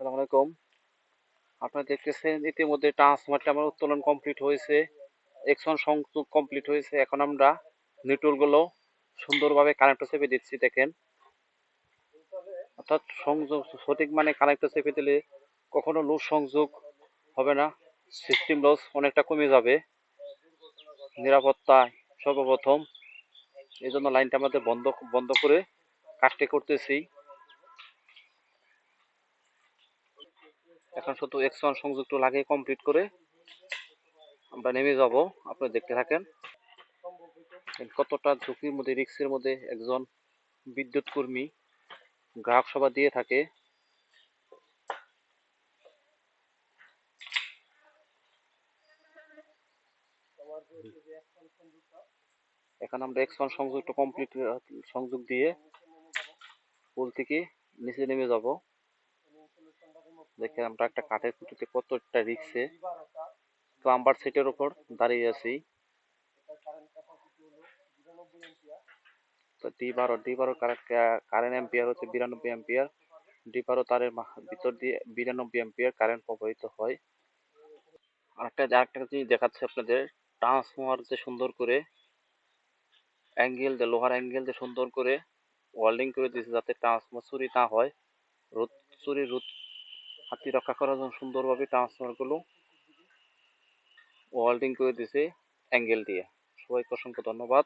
আসসালামু আলাইকুম। আপনারা দেখতেছেন ইতিমধ্যে ট্রান্সফরমারটি আমার উত্তোলন কমপ্লিট হয়েছে এক্সন সংযোগ কমপ্লিট হয়েছে। এখন আমরা নিউট্রলগুলো সুন্দরভাবে কানেক্টর চেপে দিচ্ছি, দেখেন। অর্থাৎ সংযোগ, সঠিক মানে কানেক্টর চেপে দিলে কখনো লুজ সংযোগ হবে না সিস্টেম লস অনেকটা কমে যাবে। নিরাপত্তা সর্বপ্রথম। এই জন্য লাইনটা আমাদের বন্ধ বন্ধ করে কাজটি করতেছি। এখন শুধু এক্সন সংযুক্ত লাগিয়ে কমপ্লিট করে। আমরা নেমে যাব আপনারা দেখতে থাকেন। কতটা ঝুঁকির মধ্যে রিক্সের মধ্যে একজন বিদ্যুৎ কর্মী গ্রাহক সেবা দিয়ে থাকে। এখন আমরা এক্সন সংযুক্ত কমপ্লিট সংযোগ দিয়ে পুল থেকে নিচে নেমে যাব। দেখেন আমরা একটা কাঠের খুঁটিতে কতটা রিক্সে প্লাম্বার সেটের উপর দাঁড়িয়ে আছি। তো ডি বারো ডি বারো কারেন্ট এম্পিয়ার হচ্ছে বিরানব্বই এম্পিয়ার ডি বারো তারের ভিতর দিয়ে বিরানব্বই এম্পিয়ার কারেন্ট প্রবাহিত হয়। আরেকটা আরেকটা জিনিস দেখাচ্ছে আপনাদের। ট্রান্সফর্মার যে সুন্দর করে অ্যাঙ্গেল দিয়ে, লোহার অ্যাঙ্গেল দিয়ে সুন্দর করে ওয়েল্ডিং করে দিয়েছে যাতে ট্রান্সফরমার চুরি না হয়। রোদ চুরি রোদ হাতি রক্ষা করার জন্য সুন্দরভাবে ট্রান্সফারগুলো ওয়াল্ডিং করে দিছে অ্যাঙ্গেল দিয়ে। সবাইকে অসংখ্য ধন্যবাদ।